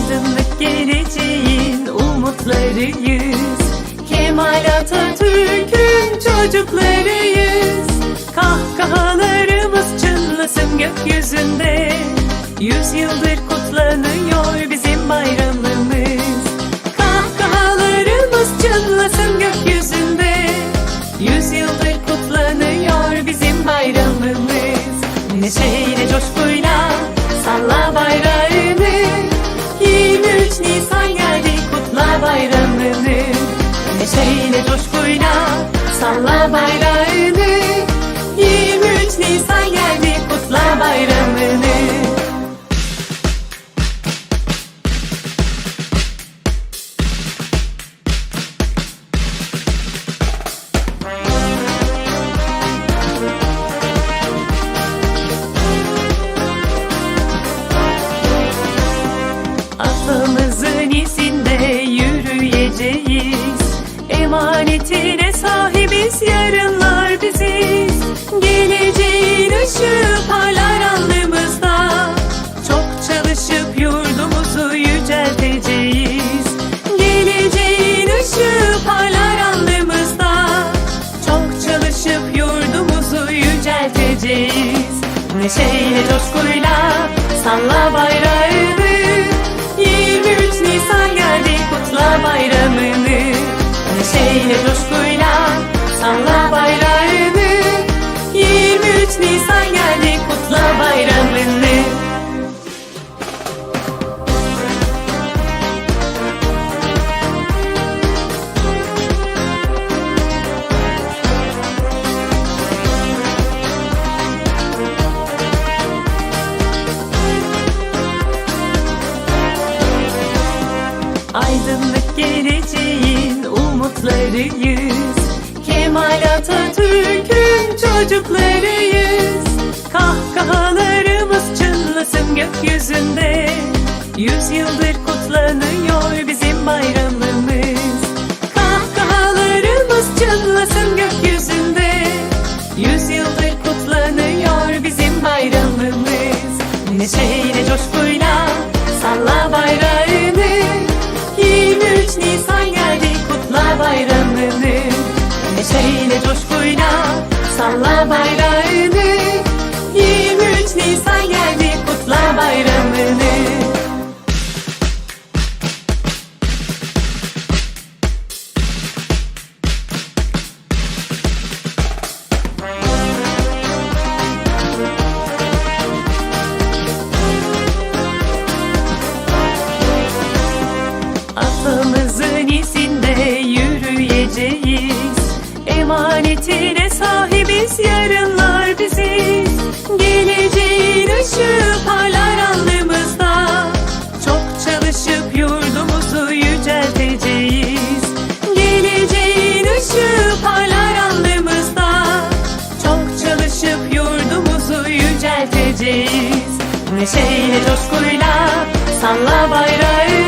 Aydınlık geleceğin umutlarıyız. Kemal Atatürk'ün çocuklarıyız. Kahkahalarımız Emanetine sahibiz yarınlar biziz Geleceğin ışığı parlar alnımızda. Çok çalışıp yurdumuzu yücelteceğiz. Geleceğin ışığı parlar alnımızda. Çok çalışıp yurdumuzu yücelteceğiz. Neşeyle coşkuyla salla bayrağını umutlarıyız Kemal Atatürk'ün çocuklarıyız. Kahkahalarımız çınlasın gökyüzünde. Yüzyıldır kutlanıyor bizim bayramımız. Kahkahalarımız çınlasın gökyüzünde. Yüzyıldır kutlanıyor bizim bayramımız. Neşeyle bayramını Neşeyle coşkuyla salla bayrağını. 23 Nisan geleceğiz. Neşeyle coşkuyla salla bayrağı.